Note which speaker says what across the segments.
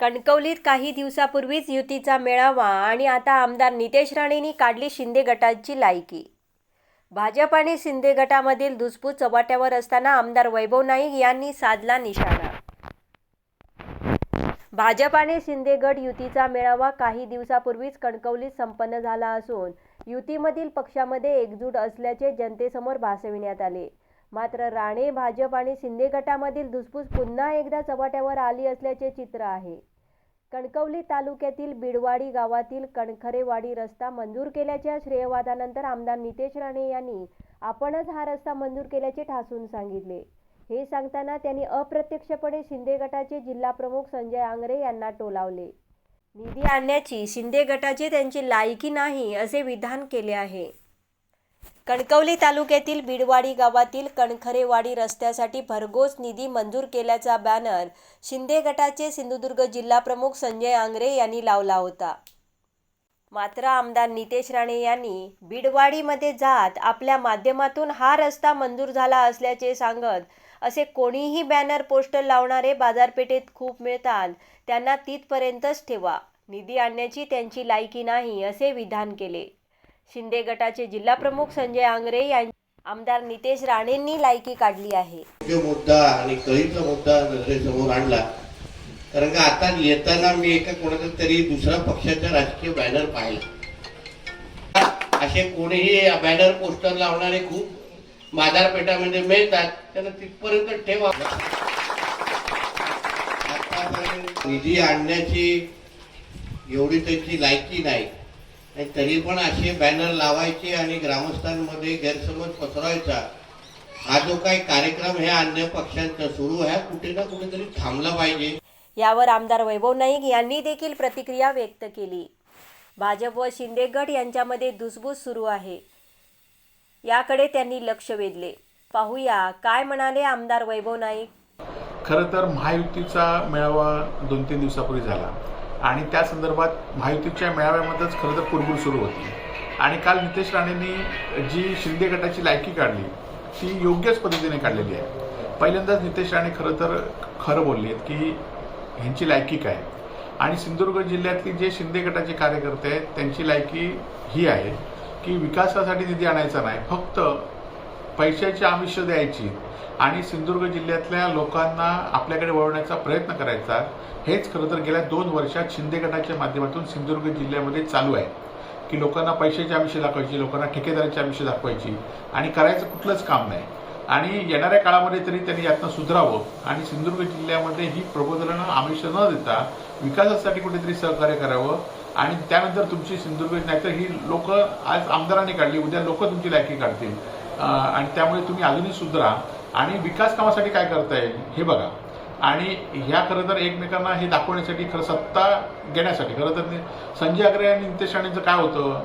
Speaker 1: कणकवलीत काही दिवसापूर्वीच युतीचा मेळावा आणि आता आमदार नितेश राणेंनी काढली शिंदे गटाची लायकी. भाजप आणि शिंदे गटामधील धुसफूस चव्हाट्यावर असताना आमदार वैभव नाईक यांनी साधला निशाणा. भाजप आणि शिंदे गट युतीचा मेळावा काही दिवसापूर्वीच कणकवलीत संपन्न झाला असून युतीमधील पक्षामध्ये एकजूट असल्याचे जनतेसमोर भासविण्यात आले. मात्र राणे भाजप आणि शिंदे गटामधील धुसफूस पुन्हा एकदा चव्हाट्यावर आली असल्याचे चित्र आहे. कणकवली तालुक्यातील बिडवाडी गावातील कणखरेवाडी रस्ता मंजूर केल्याच्या श्रेयवादानंतर आमदार नितेश राणे यांनी आपणच हा रस्ता मंजूर केल्याचे ठासून सांगितले. हे सांगताना त्यांनी अप्रत्यक्षपणे शिंदे गटाचे जिल्हाप्रमुख संजय आंगरे यांना टोलावले. निधी आणण्याची शिंदे गटाची त्यांची लायकी नाही असे विधान केले आहे. कणकवली तालुक्यातील बिडवाडी गावातील कणखरेवाडी रस्त्यासाठी भरघोस निधी मंजूर केल्याचा बॅनर शिंदे गटाचे सिंधुदुर्ग जिल्हाप्रमुख संजय आंगरे यांनी लावला होता. मात्र आमदार नितेश राणे यांनी बिडवाडीमध्ये जात आपल्या माध्यमातून हा रस्ता मंजूर झाला असल्याचे सांगत असे कोणीही बॅनर पोस्टर लावणारे बाजारपेठेत खूप मिळतात त्यांना तिथपर्यंतच ठेवा निधी आणण्याची त्यांची लायकी नाही असे विधान केले. शिंदे गटाचे जिल्हाप्रमुख संजय आंगरे यांनी आमदार नितेश राणेंनी लायकी काढली आहे.
Speaker 2: जो मुद्दा आणि कळीचा मुद्दा नजरेसमोर आणला. कारण का आता येताना मी एका कोणाचा तरी दुसऱ्या पक्षाचा राजकीय बॅनर पाहिला. असे कोणीही बॅनर पोस्टर लावणारे खूप बाजारपेठामध्ये मिळतात त्यांना तिथपर्यंत ठेवा. निधी आणण्याची एवढी त्यांची लायकी नाही. तरी पण असे बॅनर लावायचे आणि ग्रामस्थांमध्ये गैरसमज पसरवायचा हा जो काही कार्यक्रम आहे अन्य पक्षांचा सुरू आहे कुठे ना कुठेतरी थांबला पाहिजे.
Speaker 1: यावर आमदार वैभव नाईक यांनी देखील प्रतिक्रिया व्यक्त केली. भाजप व शिंदे गट यांच्यामध्ये धुसफूस सुरू आहे. याकडे त्यांनी लक्ष वेधले. पाहूया काय म्हणाले आमदार वैभव नाईक?
Speaker 3: खरं तर महायुतीचा मेळावा दोन तीन दिवसापूर्वी झाला. आणि त्या संदर्भात महायुतीच्या मेळाव्यामध्येच खरं तर कुरबुर सुरू होती. आणि काल नितेश राणेंनी जी शिंदे गटाची लायकी काढली ती योग्यच पद्धतीने काढलेली आहे. पहिल्यांदाच नितेश राणे खरं तर खरं बोलले आहेत की ह्यांची लायकी काय? आणि सिंधुदुर्ग जिल्ह्यातली जे शिंदे गटाचे कार्यकर्ते आहेत त्यांची लायकी ही आहे की विकासासाठी निधी आणायचा नाही फक्त पैशाची आमिष द्यायची आणि सिंधुदुर्ग जिल्ह्यातल्या लोकांना आपल्याकडे वळवण्याचा प्रयत्न करायचा हेच खरं तर गेल्या दोन वर्षात शिंदे गटाच्या माध्यमातून सिंधुदुर्ग जिल्ह्यामध्ये चालू आहे. की लोकांना पैशाची आमिष दाखवायची लोकांना ठेकेदाराची आमिष दाखवायची आणि करायचं कुठलंच काम नाही. आणि येणाऱ्या काळामध्ये तरी त्यांनी यातनं सुधरावं आणि सिंधुदुर्ग जिल्ह्यामध्ये ही प्रबोधनं आमिष न देता विकासासाठी कुठेतरी सहकार्य करावं. आणि त्यानंतर तुमची सिंधुदुर्ग नाहीतर ही लोक आज आमदारांनी काढली उद्या लोक तुमची लायकी काढतील. आणि त्यामुळे तुम्ही अजूनही सुधरा. आणि विकास कामासाठी काय करता येईल हे बघा. आणि ह्या खरं तर एकमेकांना हे दाखवण्यासाठी खरं सत्ता घेण्यासाठी खरं तर संजय अग्रे आणि नितेश राणेंचं काय होतं?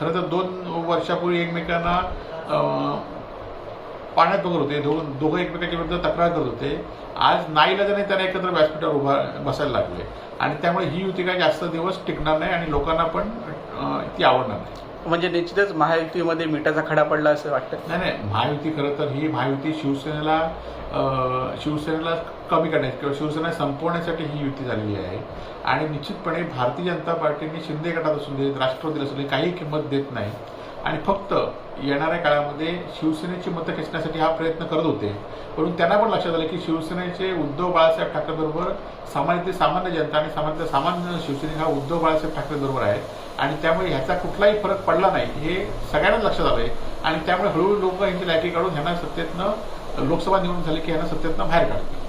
Speaker 3: खरं तर दोन वर्षापूर्वी एकमेकांना पाण्यात बघत होते. दोघं दोघं एकमेकांच्या विरुद्ध तक्रार करत होते. आज नाईलाजाने त्यांना एकत्र व्यासपीठावर उभा बसायला लागले. आणि त्यामुळे ही युती काय जास्त दिवस टिकणार नाही आणि लोकांना पण ती आवडणार नाही.
Speaker 4: म्हणजे निश्चितच महायुतीमध्ये मिठाचा खडा पडला असं वाटतं.
Speaker 3: नाही नाही महायुती खरं तर ही महायुती शिवसेनेला शिवसेनेला कमी करण्याची किंवा शिवसेना संपवण्यासाठी ही युती झालेली आहे. आणि निश्चितपणे भारतीय जनता पार्टीने शिंदे गटात असू दे राष्ट्रवादीला असू दे काही किंमत देत नाही. आणि फक्त येणाऱ्या काळामध्ये शिवसेनेची मतं खेचण्यासाठी हा प्रयत्न करत होते. परंतु त्यांना पण लक्षात आलं की शिवसेनेचे उद्धव बाळासाहेब ठाकरेबरोबर सामान्य सामान्य जनता आणि सामान्य सामान्य शिवसेने हा उद्धव बाळासाहेब ठाकरे बरोबर आहे आणि त्यामुळे ह्याचा कुठलाही फरक पडला नाही हे सगळ्यांनाच लक्षात आलंय. आणि त्यामुळे हळूहळू लोक यांची लायकी काढून ह्यांना सत्तेतनं लोकसभा निवडणूक झाली की ह्यांना सत्तेतनं बाहेर काढतील.